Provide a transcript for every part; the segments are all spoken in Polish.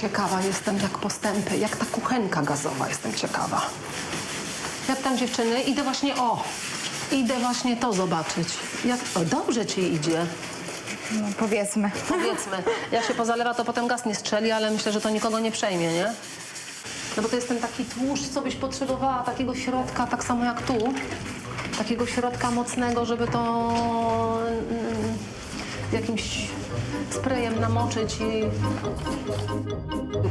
ciekawa jestem, jak postępy, jak ta kuchenka gazowa, jestem ciekawa. Jak tam dziewczyny? Idę właśnie, o, idę właśnie to zobaczyć. Jak, o, dobrze ci idzie, No, powiedzmy. powiedzmy. Jak się pozalewa, to potem gaz nie strzeli, ale myślę, że to nikogo nie przejmie, nie? No bo to jest ten taki tłuszcz, co byś potrzebowała, takiego środka, tak samo jak tu. Takiego środka mocnego, żeby to mm, jakimś sprayem namoczyć i...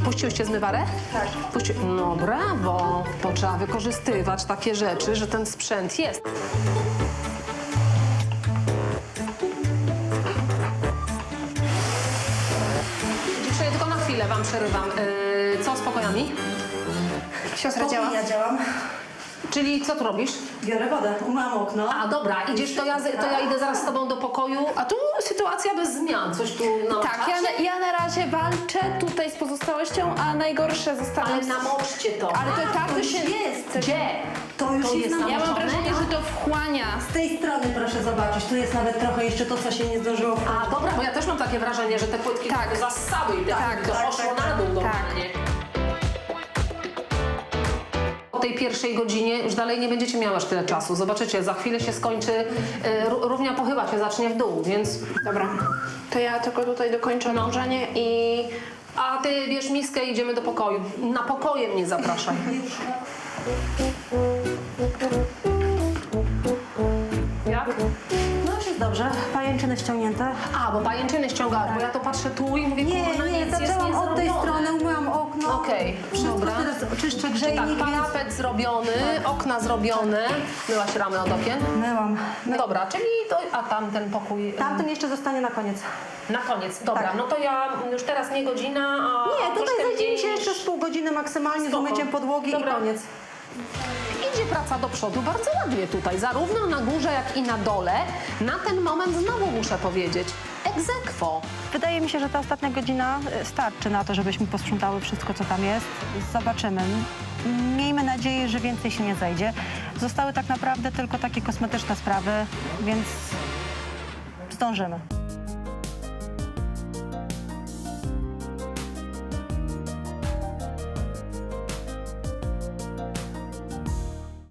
Puściłyście zmywarę? Tak. Puści... No brawo, to trzeba wykorzystywać takie rzeczy, że ten sprzęt jest. Dziewczyny, tylko na chwilę wam przerywam. Yy, co z pokojami? Siostra działa. Ja działam. Czyli co tu robisz? Biorę wodę, umyłam okno. A dobra, idziesz, to ja, to ja idę zaraz z tobą do pokoju. A tu sytuacja bez zmian. Coś tu namoczać? Tak, ja, na- ja na razie walczę tutaj z pozostałością, a najgorsze zostawiam... Ale namoczcie to. Ale to tak, to już się... jest. Gdzie? To już jest jest na- Ja mam namoczone? wrażenie, że to wchłania. Z tej strony proszę zobaczyć, tu jest nawet trochę jeszcze to, co się nie zdążyło. A dobra, bo ja też mam takie wrażenie, że te płytki Tak. zassały i Tak, to tak, poszło tak, na dół tak. normalnie. Po tej pierwszej godzinie już dalej nie będziecie miały aż tyle czasu. Zobaczycie, za chwilę się skończy, y, ró- równia pochyła się zacznie w dół, więc... Dobra, to ja tylko tutaj dokończę nurzenie i... A ty bierz miskę i idziemy do pokoju. Na pokoje mnie zapraszaj. jest dobrze, pajęczyny ściągnięte. A, bo pajęczyny ściągałaś, bo ja to patrzę tu i mówię, Nie, kurna, nie, nic jest zaczęłam od tej strony, umyłam okno. Okej, Wszystko dobra. teraz oczyszczę Tak, grzejnik, więc... parapet zrobiony, okna zrobione. Myłaś ramy od okien? Myłam. No dobra, czyli to, a tamten pokój y, Tamten jeszcze zostanie na koniec. na koniec. Dobra, Tak. no to ja już teraz nie godzina, a Nie, tutaj troszkę zajdzie mi mniej się niż- jeszcze z pół godziny maksymalnie Spoko. z umyciem podłogi Dobra. i koniec. Praca do przodu bardzo ładnie tutaj, zarówno na górze, jak i na dole. Na ten moment znowu muszę powiedzieć, egzekwo. Wydaje mi się, że ta ostatnia godzina y, starczy na to, żebyśmy posprzątały wszystko, co tam jest. Zobaczymy. Miejmy nadzieję, że więcej się nie zajdzie. Zostały tak naprawdę tylko takie kosmetyczne sprawy, więc zdążymy.